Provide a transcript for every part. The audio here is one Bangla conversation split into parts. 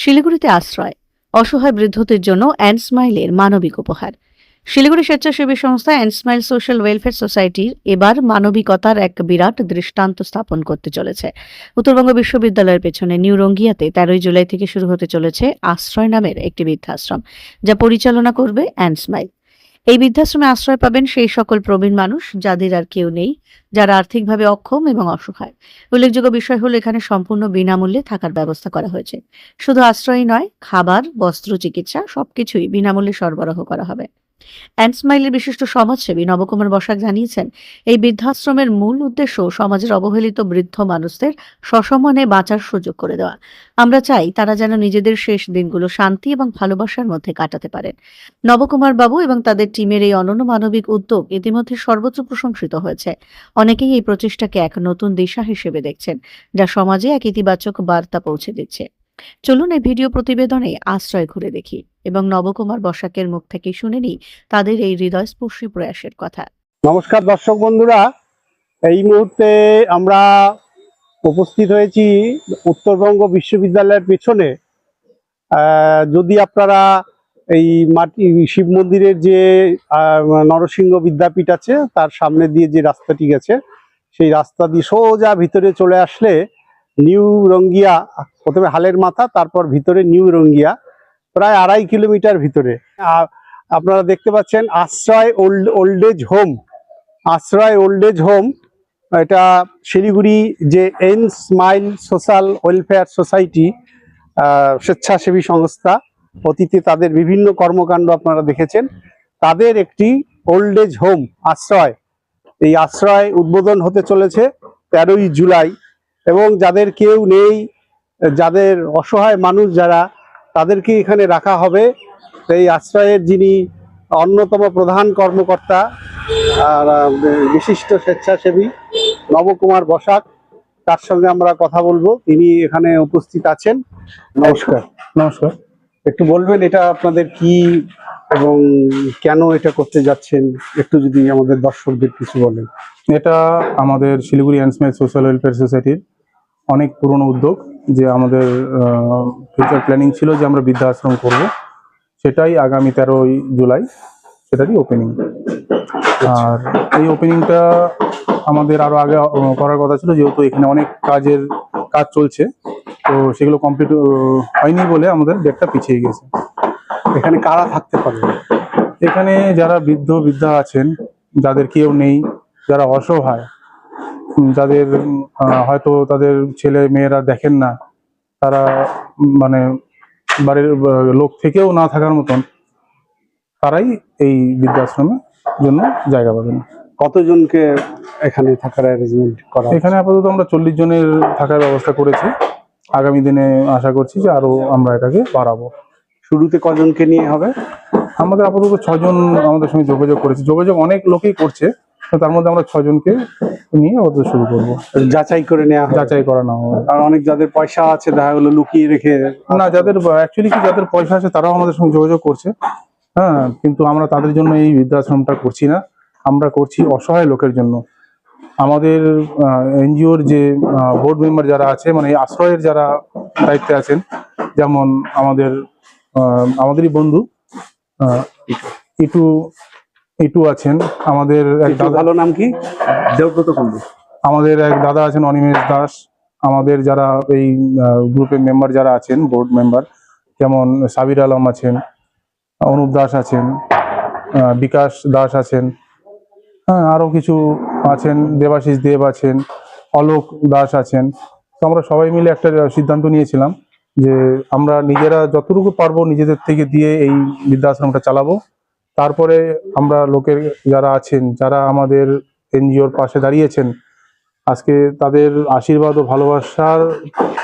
শিলিগুড়িতে আশ্রয়, অসহায় বৃদ্ধদের জন্য অ্যান্ড স্মাইলের মানবিক উপহার। শিলিগুড়ি স্বেচ্ছাসেবী সংস্থা অ্যান্ড স্মাইল সোশ্যাল ওয়েলফেয়ার সোসাইটির এবার মানবিকতার এক বিরাট দৃষ্টান্ত স্থাপন করতে চলেছে। উত্তরবঙ্গ বিশ্ববিদ্যালয়ের পেছনে নিউ রঙ্গিয়াতে তেরোই জুলাই থেকে শুরু হতে চলেছে আশ্রয় নামের একটি বৃদ্ধাশ্রম, যা পরিচালনা করবে অ্যান্ড স্মাইল। এই বৃদ্ধাশ্রমে আশ্রয় পাবেন সেই সকল প্রবীণ মানুষ যাদের আর কেউ নেই, যারা আর্থিকভাবে অক্ষম এবং অসহায়। উল্লেখযোগ্য বিষয় হলো এখানে সম্পূর্ণ বিনামূল্যে থাকার ব্যবস্থা করা হয়েছে। শুধু আশ্রয় নয়, খাবার, বস্ত্র, চিকিৎসা সবকিছুই বিনামূল্যে সরবরাহ করা হবে। অ্যান্ড স্মাইলের বিশিষ্ট সমাজসেবী নবকুমার বসাক জানিয়েছেন, এই বৃদ্ধাশ্রমের মূল উদ্দেশ্য সমাজের অবহেলিত বৃদ্ধ মানুষদের সসম্মানে বাঁচার সুযোগ করে দেওয়া। আমরা চাই তারা যেন নিজেদের শেষ দিনগুলো শান্তি এবং ভালোবাসার মধ্যে কাটাতে পারেন। নবকুমার বাবু এবং তাদের টিমের এই অনন্য মানবিক উদ্যোগ ইতিমধ্যে সর্বোচ্চ প্রশংসিত হয়েছে। অনেকেই এই প্রচেষ্টাকে এক নতুন দিশা হিসেবে দেখছেন, যা সমাজে এক ইতিবাচক বার্তা পৌঁছে দিচ্ছে। চলুন এই ভিডিও প্রতিবেদনে আশ্রয় ঘুরে দেখি। এবং নবকুমার বসাকের মুখ থেকে শুনে নিই তাদের এই হৃদয়স্পর্শী প্রয়াসের কথা। নমস্কার দর্শক বন্ধুরা, এই মুহূর্তে আমরা উপস্থিত হয়েছি উত্তরবঙ্গ বিশ্ববিদ্যালয়ের পেছনে। যদি আপনারা এই মাটি, শিব মন্দিরের যে নরসিংহ বিদ্যাপীঠ আছে, তার সামনে দিয়ে যে রাস্তাটি গেছে, সেই রাস্তা দিয়ে সোজা ভিতরে চলে আসলে নিউ রঙ্গিয়া, প্রথমে হালের মাথা, তারপর ভিতরে নিউ রঙ্গিয়া। প্রায় আড়াই কিলোমিটার ভিতরে। আপনারা দেখতে পাচ্ছেন Ashray old old age home. Ashray old age home, এটা শিলিগুড়ি যে and smile social welfare society স্বেচ্ছাসেবী সংস্থা, অতীতে তাদের বিভিন্ন কর্মকাণ্ড আপনারা দেখেছেন। তাদের একটি ওল্ড এজ হোম, আশ্রয়। এই আশ্রয় উদ্বোধন হতে চলেছে তেরোই জুলাই এবং যাদের কেউ নেই, যাদের অসহায় মানুষ যারা তাদেরকে এখানে রাখা হবে। এই আশ্রয়ের যিনি অন্যতম প্রধান কর্মকর্তা আর বিশিষ্ট স্বেচ্ছাসেবী নবকুমার বসাক তার সঙ্গে আমরা কথা বলব। তিনি এখানে উপস্থিত আছেন। নমস্কার। নমস্কার। একটু বলবেন এটা আপনাদের কি এবং কেন এটা করতে যাচ্ছেন? একটু যদি আমাদের দর্শকদের কিছু বলেন। এটা আমাদের শিলিগুড়ি অ্যান্ডসমেল সোশ্যাল ওয়েলফেয়ার সোসাইটির অনেক পুরনো উদ্যোগ। যে আমাদের ফিউচার প্ল্যানিং ছিল যে আমরা বৃদ্ধাশ্রম করব, সেটাই আগামী তেরোই জুলাই সেটারই ওপেনিং আর এই ওপেনিংটা আমাদের আরও আগে করার কথা ছিল, যেহেতু এখানে অনেক কাজের কাজ চলছে, তো সেগুলো কমপ্লিট হয়নি বলে আমাদের ডেটটা পিছিয়ে গেছে। এখানে কারা থাকতে পারবে? এখানে যারা বৃদ্ধ, বৃদ্ধা আছেন, যাদের কেউ নেই, যারা অসহায় যাদের হয়তো তাদের ছেলে মেয়েরা দেখেন না তারা মানে বাড়ির লোক থেকেও না থাকার মতন তারাই এই বৃদ্ধাশ্রমের জন্য জায়গা পাবেন। কতজনকে এখানে থাকার অ্যারেঞ্জমেন্ট করা এখানে আপাতত আমরা চল্লিশ জনের থাকার ব্যবস্থা করেছি। আগামী দিনে আশা করছি যে আরও আমরা এটাকে বাড়াবো। শুরুতে কজনকে নিয়ে হবে? আমাদের আপাতত ছজন আমাদের সঙ্গে যোগাযোগ করেছে। যোগাযোগ অনেক লোকেই করছে। তো তার মধ্যে আমরা ছজনকে নিয়ে আপাতত শুরু করব। যাচাই করে নেওয়া যাচাই করা না হবে আর অনেক যাদের পয়সা আছে দেখা গেলো লুকিয়ে রেখে না যাদের অ্যাকচুয়ালি কি যাদের পয়সা আছে তারাও আমাদের সঙ্গে যোগাযোগ করছে। হ্যাঁ কিন্তু আমরা তাদের জন্য এই বৃদ্ধাশ্রমটা করছি না। আমরা করছি অসহায় লোকের জন্য। আমাদের এনজিওর যে বোর্ড মেম্বার যারা আছে মানে আশ্রয়ের যারা দায়িত্বে আছেন যেমন আমাদের আহ, আমাদেরই বন্ধু আহ, ইটু ইটু আছেন। আমাদের এক ভালো নাম কি? দেবব্রত কুন্ডু আমাদের এক দাদা আছেন অনিমেষ দাস। আমাদের যারা এই গ্রুপের মেম্বার যারা আছেন বোর্ড মেম্বার যেমন সাবির আলম আছেন অনুপ দাস আছেন বিকাশ দাস আছেন হ্যাঁ আরও কিছু আছেন দেবাশিস দেব আছেন অলোক দাস আছেন। তো আমরা সবাই মিলে একটা সিদ্ধান্ত নিয়েছিলাম যে আমরা নিজেরা যতটুকু পারব নিজেদের থেকে দিয়ে এই বৃদ্ধাশ্রমটা চালাবো। তারপরে আমরা লোকের যারা আছেন, যারা আমাদের এনজিওর পাশে দাঁড়িয়েছেন, আজকে তাদের আশীর্বাদ ও ভালোবাসার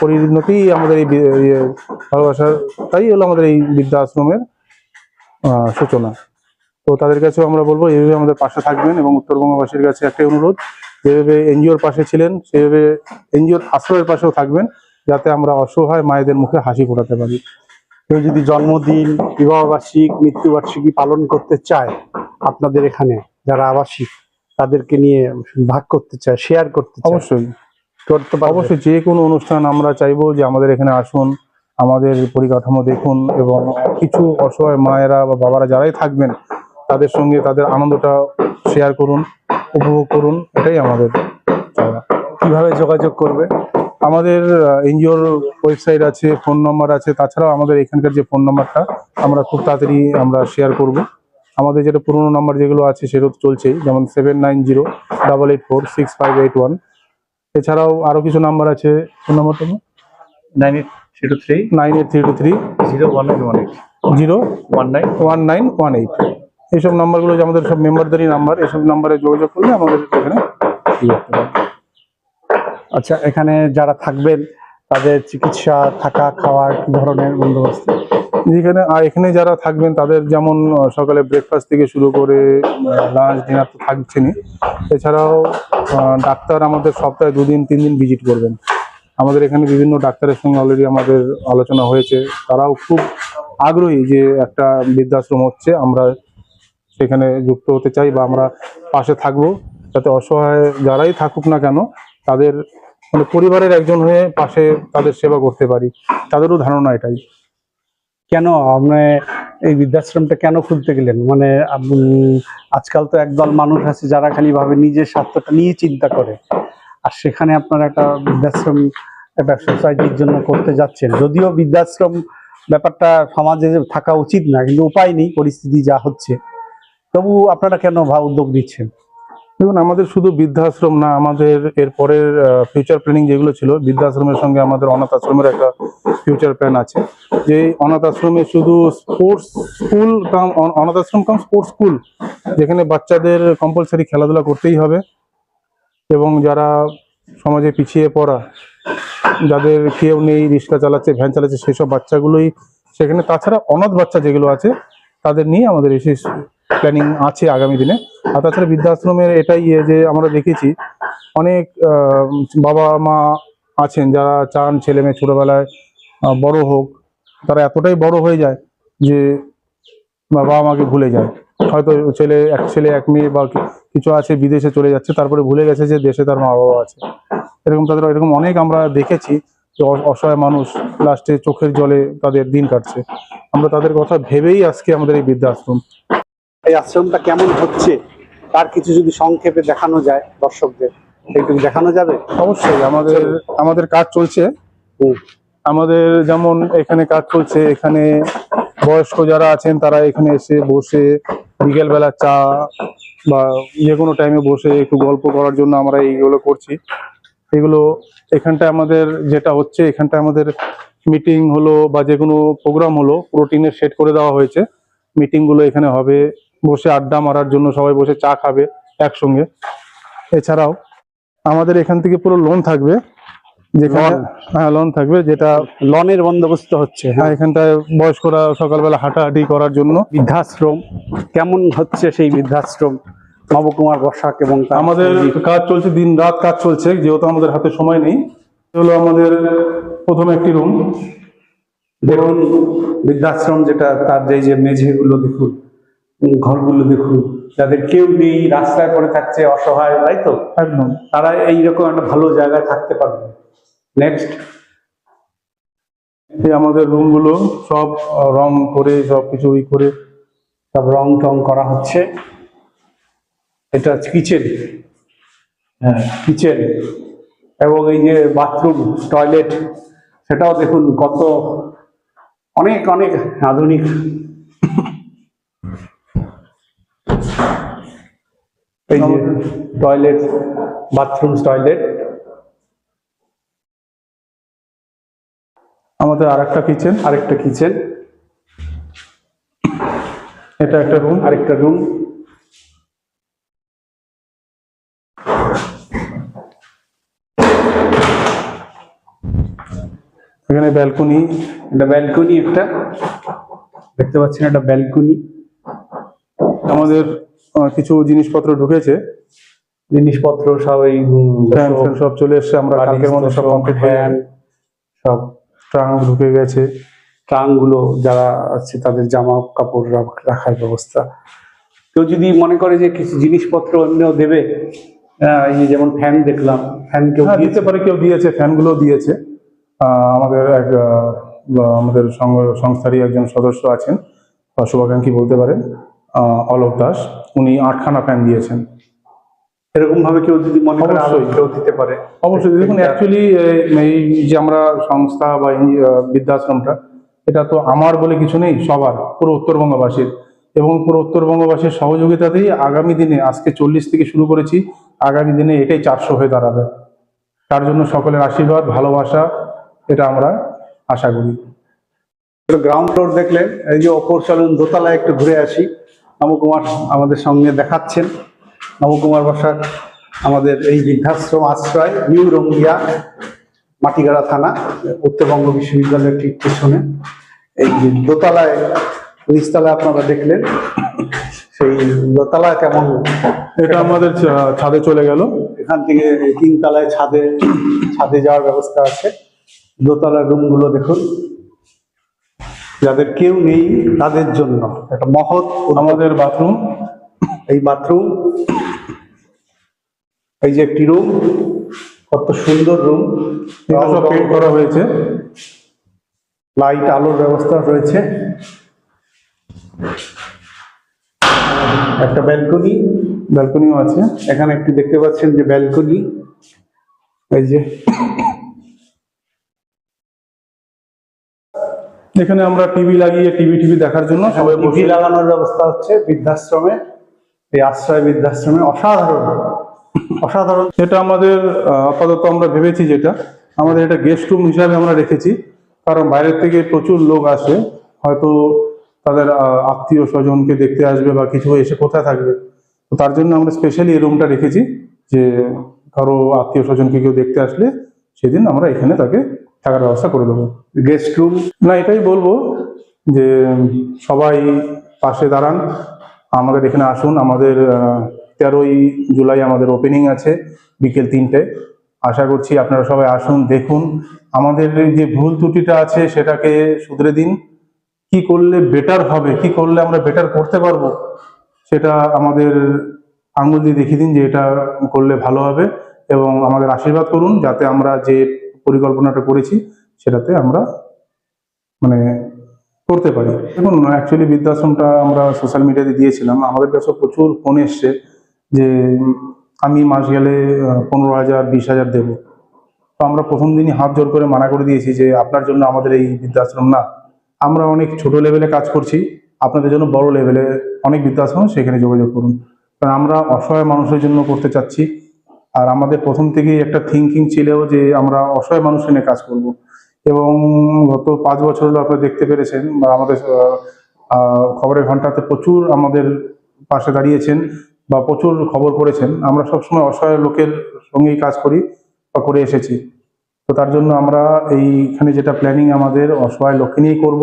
পরিণতি আমাদের এই ইয়ে ভালোবাসার, তাই হলো আমাদের এই বৃদ্ধাশ্রমের সূচনা। তো তাদের কাছেও আমরা বলব, এইভাবে আমাদের পাশে থাকবেন এবং উত্তরবঙ্গবাসীর কাছে একটাই অনুরোধ, যেভাবে এনজিওর পাশে ছিলেন, সেভাবে এনজিওর আশ্রয়ের পাশেও থাকবেন, যাতে আমরা অসহায় মায়েদের মুখে হাসি ফোটাতে পারি। কেউ যদি জন্মদিন বিবাহবার্ষিক মৃত্যুবার্ষিকী পালন করতে চায় আপনাদের এখানে যারা আবাসিক তাদেরকে নিয়ে ভাগ করতে চায় শেয়ার করতে অবশ্যই। করতে অবশ্যই যে কোনো অনুষ্ঠান আমরা চাইব যে আমাদের এখানে আসুন আমাদের পরিকাঠামো দেখুন এবং কিছু অসহায় মায়েরা বা বাবারা যারাই থাকবেন তাদের সঙ্গে তাদের আনন্দটা শেয়ার করুন উপভোগ করুন এটাই আমাদের চাওয়া। কীভাবে যোগাযোগ করবে? আমাদের এনজিওর ওয়েবসাইট আছে ফোন নম্বর আছে তাছাড়াও আমাদের এখানকার যে ফোন নাম্বারটা আমরা খুব তাড়াতাড়ি আমরা শেয়ার করব। আমাদের যেটা পুরোনো নাম্বার যেগুলো আছে সেগুলো তো চলছেই যেমন seven nine zero double eight four six five eight one এছাড়াও আরও কিছু নাম্বার আছে ফোন নাম্বারটা nine eight three two three nine eight three two three zero one nine one eight zero one nine one nine one eight এইসব নাম্বারগুলো যে আমাদের সব মেম্বারদেরই নাম্বার এসব নাম্বারে যোগাযোগ করলে আমাদের এখানে করতে। আচ্ছা এখানে যারা থাকবেন, তাদের চিকিৎসা থাকা, খাওয়ার কি ধরনের বন্দোবস্ত? যেখানে আর এখানে যারা থাকবেন, তাদের যেমন সকালে ব্রেকফাস্ট থেকে শুরু করে লাঞ্চ ডিনার তো থাকছেনই। এছাড়াও ডাক্তার আমাদের সপ্তাহে দুদিন তিন দিন ভিজিট করবেন। আমাদের এখানে বিভিন্ন ডাক্তারের সঙ্গে অলরেডি আমাদের আলোচনা হয়েছে। তারাও খুব আগ্রহী যে একটা বৃদ্ধাশ্রম হচ্ছে, আমরা সেখানে যুক্ত হতে চাই বা আমরা পাশে থাকব। যাতে অসহায় যারাই থাকুক না কেন তাদের মানে পরিবারের একজন হয়ে পাশে তাদের সেবা করতে পারি। তাদেরও ধারণা এটাই। কেন? আপনি এই বৃদ্ধাশ্রমটা কেন খুলতে গেলেন? মানে আজকাল তো একদল মানুষ আছে যারা খালি ভাবে নিজের স্বার্থটা নিয়ে চিন্তা করে। আর সেখানে আপনারা একটা বৃদ্ধাশ্রম, একটা সোসাইটির জন্য করতে যাচ্ছেন। যদিও বৃদ্ধাশ্রম ব্যাপারটা সমাজে থাকা উচিত না, কিন্তু উপায় নেই, পরিস্থিতি যা হচ্ছে। তবু আপনারা কেন ভা উদ্যোগ নিচ্ছেন? দেখুন, আমাদের শুধু বৃদ্ধাশ্রম না, আমাদের এর পরের ফিউচার প্ল্যানিং যেগুলো ছিল, বৃদ্ধাশ্রমের সঙ্গে আমাদের অনাথ আশ্রমের একটা ফিউচার প্ল্যান আছে। যে অনাথ আশ্রমে শুধু স্পোর্টস স্কুল কাম অনাথ আশ্রম কাম স্পোর্টস স্কুল যেখানে বাচ্চাদের কম্পালসারি খেলাধুলা করতেই হবে। এবং যারা সমাজে পিছিয়ে পড়া, যাদের কেউ নেই, রিক্সা চালাচ্ছে ভ্যান চালাচ্ছে, সেসব বাচ্চাগুলোই, সেখানে তাছাড়া অনাথ বাচ্চা যেগুলো আছে, তাদের নিয়ে আমাদের এই প্ল্যানিং আছে আগামী দিনে। আর তাছাড়া বৃদ্ধাশ্রমের এটাই ইয়ে যে আমরা দেখেছি, অনেক বাবা মা আছেন যারা চান ছেলে মেয়ে ছোটবেলায় বড় হোক, তারা এতটাই বড় হয়ে যায় যে বাবা মাকে ভুলে যায়। হয়তো ছেলে, এক ছেলে, এক মেয়ে বা কিছু আছে, বিদেশে চলে যাচ্ছে, তারপরে ভুলে গেছে যে দেশে তার মা বাবা আছে। এরকম তাদের, এরকম অনেক আমরা দেখেছি যে অসহায় মানুষ লাস্টে চোখের জলে তাদের দিন কাটছে। আমরা তাদের কথা ভেবেই আজকে আমাদের এই বৃদ্ধাশ্রম। এই আশ্রমটা কেমন হচ্ছে তার কিছু যদি সংক্ষেপে দেখানো যায় দর্শকদের একটু দেখানো যাবে? অবশ্যই আমাদের আমাদের কাজ চলছে। আমাদের যেমন এখানে কাজ চলছে এখানে বয়স্ক যারা আছেন তারা এখানে এসে বসে বিকেল বেলা চা বা যে কোনো টাইমে বসে একটু গল্প করার জন্য আমরা এইগুলো করছি। এগুলো এখানটায় আমাদের যেটা হচ্ছে এখানটা আমাদের মিটিং হলো বা যে কোনো প্রোগ্রাম হলো পুরো টিনের সেট করে দেওয়া হয়েছে। মিটিংগুলো এখানে হবে বসে আড্ডা মারার জন্য সবাই বসে চা খাবে একসঙ্গে। এছাড়াও আমাদের এখান থেকে পুরো লোন থাকবে। যেখানে হ্যাঁ লোন থাকবে যেটা লনের বন্দোবস্ত হচ্ছে হ্যাঁ? এখানটায় বয়স্করা সকালবেলা হাঁটাহাঁটি করার জন্য। বৃদ্ধাশ্রম কেমন হচ্ছে সেই বৃদ্ধাশ্রম? নবকুমার বসাক এবং আমাদের। কাজ চলছে দিন রাত কাজ চলছে যেহেতু আমাদের হাতে সময় নেই। হলো আমাদের প্রথম একটি রুম দেখুন বৃদ্ধাশ্রম যেটা তার যে যে মেঝেগুলো দেখুন। ঘরগুলো দেখুন যাদের কেউ নেই রাস্তায় পড়ে থাকছে অসহায় তাই তো? একদম। তারা এইরকম একটা ভালো জায়গায় থাকতে পারবে। নেক্সট এই আমাদের রুমগুলো সব রং করে সব কিছু ই করে সব রং টং করা হচ্ছে। এটা কিচেন। হ্যাঁ। কিচেন। এবং এই যে বাথরুম টয়লেট সেটাও দেখুন কত অনেক অনেক আধুনিক এই যে টয়লেট বাথরুম টয়লেট আমাদের আর একটা কিচেন আরেকটা কিচেন এটা একটা রুম আরেকটা রুম এখানে ব্যালকনি একটা ব্যালকনি একটা। দেখতে পাচ্ছেন একটা ব্যালকনি আমাদের কিছু জিনিসপত্র ঢুকেছে। জিনিসপত্র সব এই ফ্যান সব ফ্যান সব চলে এসছে আমরা কালকের মধ্যে সব কমপ্লিট ফ্যান সব ট্রাঙ্ক ঢুকে গেছে। ট্রাঙ্কগুলো যারা আছে তাদের জামা কাপড় রাখার ব্যবস্থা। কেউ যদি মনে করে যে কিছু জিনিসপত্র অন্য দেবে এই যেমন ফ্যান দেখলাম ফ্যান কেউ হ্যাঁ দিতে পারে কেউ দিয়েছে ফ্যানগুলো দিয়েছে। আহ, আমাদের এক আমাদের সংস্থারই একজন সদস্য আছেন বা শুভাকাঙ্ক্ষী বলতে পারেন। অলোক দাস উনি আটখানা ফ্যান দিয়েছেন। এরকম ভাবে কেউ যদি মনে করে অবশ্যই। কেউ দিতে পারে। অবশ্যই। দেখুন অ্যাকচুয়ালি এই যে আমরা সংস্থা বা বৃদ্ধাশ্রমটা এটা তো আমার বলে কিছু নেই সবার পুরো উত্তরবঙ্গবাসীর। এবং পুরো উত্তরবঙ্গবাসীর সহযোগিতাতেই আগামী দিনে আজকে চল্লিশ থেকে শুরু করেছি আগামী দিনে এটাই চারশো হয়ে দাঁড়াবে। তার জন্য সকলের আশীর্বাদ ভালোবাসা এটা আমরা আশা করি। গ্রাউন্ড ফ্লোর দেখলেন এই যে অপর চলুন দোতলায় একটু ঘুরে আসি। নবকুমার আমাদের সঙ্গে দেখাচ্ছেন। নবকুমার বসাক আমাদের এই বৃদ্ধাশ্রম আশ্রয় নিউ রঙ্গিয়া মাটিগাড়া থানা উত্তরবঙ্গ বিশ্ববিদ্যালয়ের ঠিক পেছনে। এই দোতলায় নিচতলায় আপনারা দেখলেন সেই দোতলা কেমন? এটা আমাদের ছাদে চলে গেল। এখান থেকে তিনতলায় ছাদে ছাদে যাওয়ার ব্যবস্থা আছে। দোতলার রুমগুলো দেখুন। যাদের কেউ নেই তাদের জন্য। একটা মহৎ। আমাদের বাথরুম এই বাথরুম এই যে একটি রুম কত সুন্দর রুম সব পেন্ট করা হয়েছে। লাইট আলোর ব্যবস্থা রয়েছে। একটা ব্যালকনি ব্যালকনিও আছে। এখানে একটি দেখতে পাচ্ছেন যে ব্যালকনি এই যে এখানে আমরা টিভি লাগিয়ে টিভি টিভি দেখার জন্য সবাই টিভি বসে লাগানোর ব্যবস্থা হচ্ছে বৃদ্ধাশ্রমে এই আশ্রয় বৃদ্ধাশ্রমে অসাধারণ। অসাধারণ। এটা আমাদের আপাতত আমরা ভেবেছি যেটা। আমাদের এটা গেস্ট রুম হিসাবে আমরা রেখেছি। কারণ বাইরের থেকে প্রচুর লোক আসে। হয়তো তাদের আত্মীয় স্বজনকে দেখতে আসবে বা কিছু এসে কোথায় থাকবে। তো তার জন্য আমরা স্পেশালি এই রুমটা রেখেছি যে কারও আত্মীয় স্বজনকে কেউ দেখতে আসলে সেদিন আমরা এখানে তাকে থাকার ব্যবস্থা করে দেবো। গেস্ট রুম না এটাই বলব যে সবাই পাশে দাঁড়ান। আমাদের এখানে আসুন। আমাদের তেরোই জুলাই আমাদের ওপেনিং আছে বিকেল তিনটে। আশা করছি আপনারা সবাই আসুন দেখুন। আমাদের যে ভুল ত্রুটিটা আছে সেটাকে শুধরে দিন। কি করলে বেটার হবে? কি করলে আমরা বেটার করতে পারব? সেটা আমাদের আঙুল দিয়ে দেখিয়ে দিন যে এটা করলে ভালো হবে। এবং আমাদের আশীর্বাদ করুন যাতে আমরা যে পরিকল্পনাটা করেছি, সেটাতে আমরা মানে করতে পারি। দেখুন অ্যাকচুয়ালি বৃদ্ধাশ্রমটা আমরা সোশ্যাল মিডিয়াতে দিয়েছিলাম। আমাদের কাছে প্রচুর ফোন এসছে যে, আমি মাস গেলে পনেরো হাজার, বিশ হাজার দেবো। তো আমরা প্রথম দিনই হাত জোর করে মানা করে দিয়েছি যে, আপনার জন্য আমাদের এই বৃদ্ধাশ্রম না। আমরা অনেক ছোট লেভেলে কাজ করছি। আপনাদের জন্য বড় লেভেলে অনেক বৃদ্ধাশ্রম, সেখানে যোগাযোগ করুন। কারণ আমরা অসহায় মানুষের জন্য করতে চাচ্ছি। আর আমাদের প্রথম থেকেই একটা থিঙ্কিং ছিল যে আমরা অসহায় মানুষ নিয়ে কাজ করব। এবং গত পাঁচ বছর হলো আপনারা দেখতে পেরেছেন বা আমাদের খবরের ঘন্টাতে প্রচুর আমাদের পাশে দাঁড়িয়েছেন বা প্রচুর খবর পড়েছেন। আমরা সবসময় অসহায় লোকের সঙ্গেই কাজ করি বা করে এসেছি। তো তার জন্য আমরা এইখানে যেটা প্ল্যানিং আমাদের অসহায় লোককে নিয়েই করব।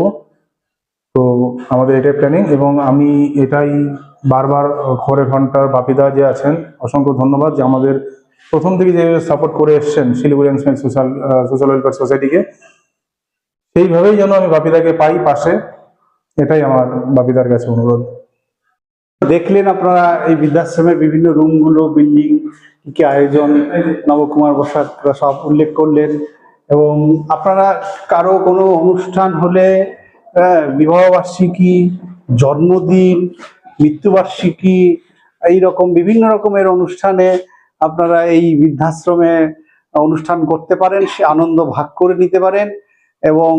তো আমাদের এটাই প্ল্যানিং এবং আমি এটাই বারবার খবরের ঘণ্টার বাপিদা যে আছেন, অসংখ্য ধন্যবাদ যে আমাদের প্রথম থেকে যে সাপোর্ট করে এসছেন Siliguri and social social welfare সোসাইটিকে সেইভাবেই যেন আমি বাপিদাকে পাই পাশে এটাই আমার বাপিদার কাছে অনুরোধ। দেখলেন আপনারা এই বৃদ্ধাশ্রমের বিভিন্ন রুমগুলো বিল্ডিং কি কি আয়োজন নবকুমার বসাকরা সব উল্লেখ করলেন। এবং আপনারা কারও কোনো অনুষ্ঠান হলে হ্যাঁ, বিবাহবার্ষিকী জন্মদিন মৃত্যুবার্ষিকী এই রকম বিভিন্ন রকমের অনুষ্ঠানে আপনারা এই বৃদ্ধাশ্রমে অনুষ্ঠান করতে পারেন, সে আনন্দ ভাগ করে নিতে পারেন এবং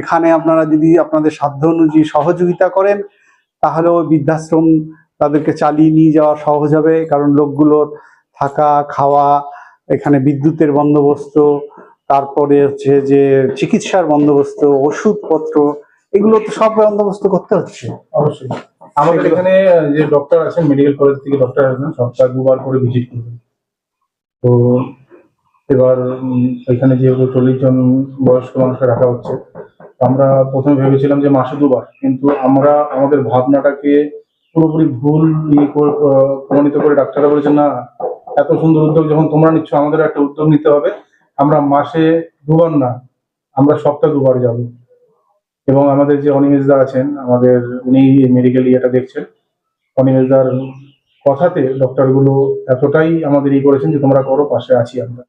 এখানে আপনারা যদি আপনাদের সাধ্য অনুযায়ী সহযোগিতা করেন তাহলে ওই বৃদ্ধাশ্রম তাদেরকে চালিয়ে নিয়ে যাওয়া সহজ হবে। কারণ লোকগুলোর থাকা, খাওয়া, এখানে বিদ্যুতের বন্দোবস্ত, তারপরে হচ্ছে যে চিকিৎসার বন্দোবস্ত, ওষুধপত্র, এগুলো তো সব বন্দোবস্ত করতে হচ্ছে। অবশ্যই। আমাদের এখানে যে ডক্টর আছেন মেডিকেল কলেজ থেকে ডক্টর আছেন সপ্তাহে দুবার করে ভিজিট করবেন। তো এবার এখানে যেহেতু চল্লিশ জন বয়স্ক মানুষকে রাখা হচ্ছে আমরা প্রথমে ভেবেছিলাম যে মাসে দুবার, কিন্তু আমরা আমাদের ভাবনাটাকে পুরোপুরি ভুল ইয়ে প্রমাণিত করে ডাক্তাররা বলেছেন, না, এত সুন্দর উদ্যোগ যখন তোমরা নিচ্ছ আমাদের একটা উদ্যোগ নিতে হবে। আমরা মাসে দুবার না, আমরা সপ্তাহে দুবার যাব। এবং আমাদের যে অনিমেষদা আছেন, আমাদের উনি মেডিকেল ইয়েটা দেখছেন। অনিমেষদার কথাতে ডক্টরগুলো এতটাই আমাদের ই করেছেন যে তোমরা করো পাশে আছি আমরা।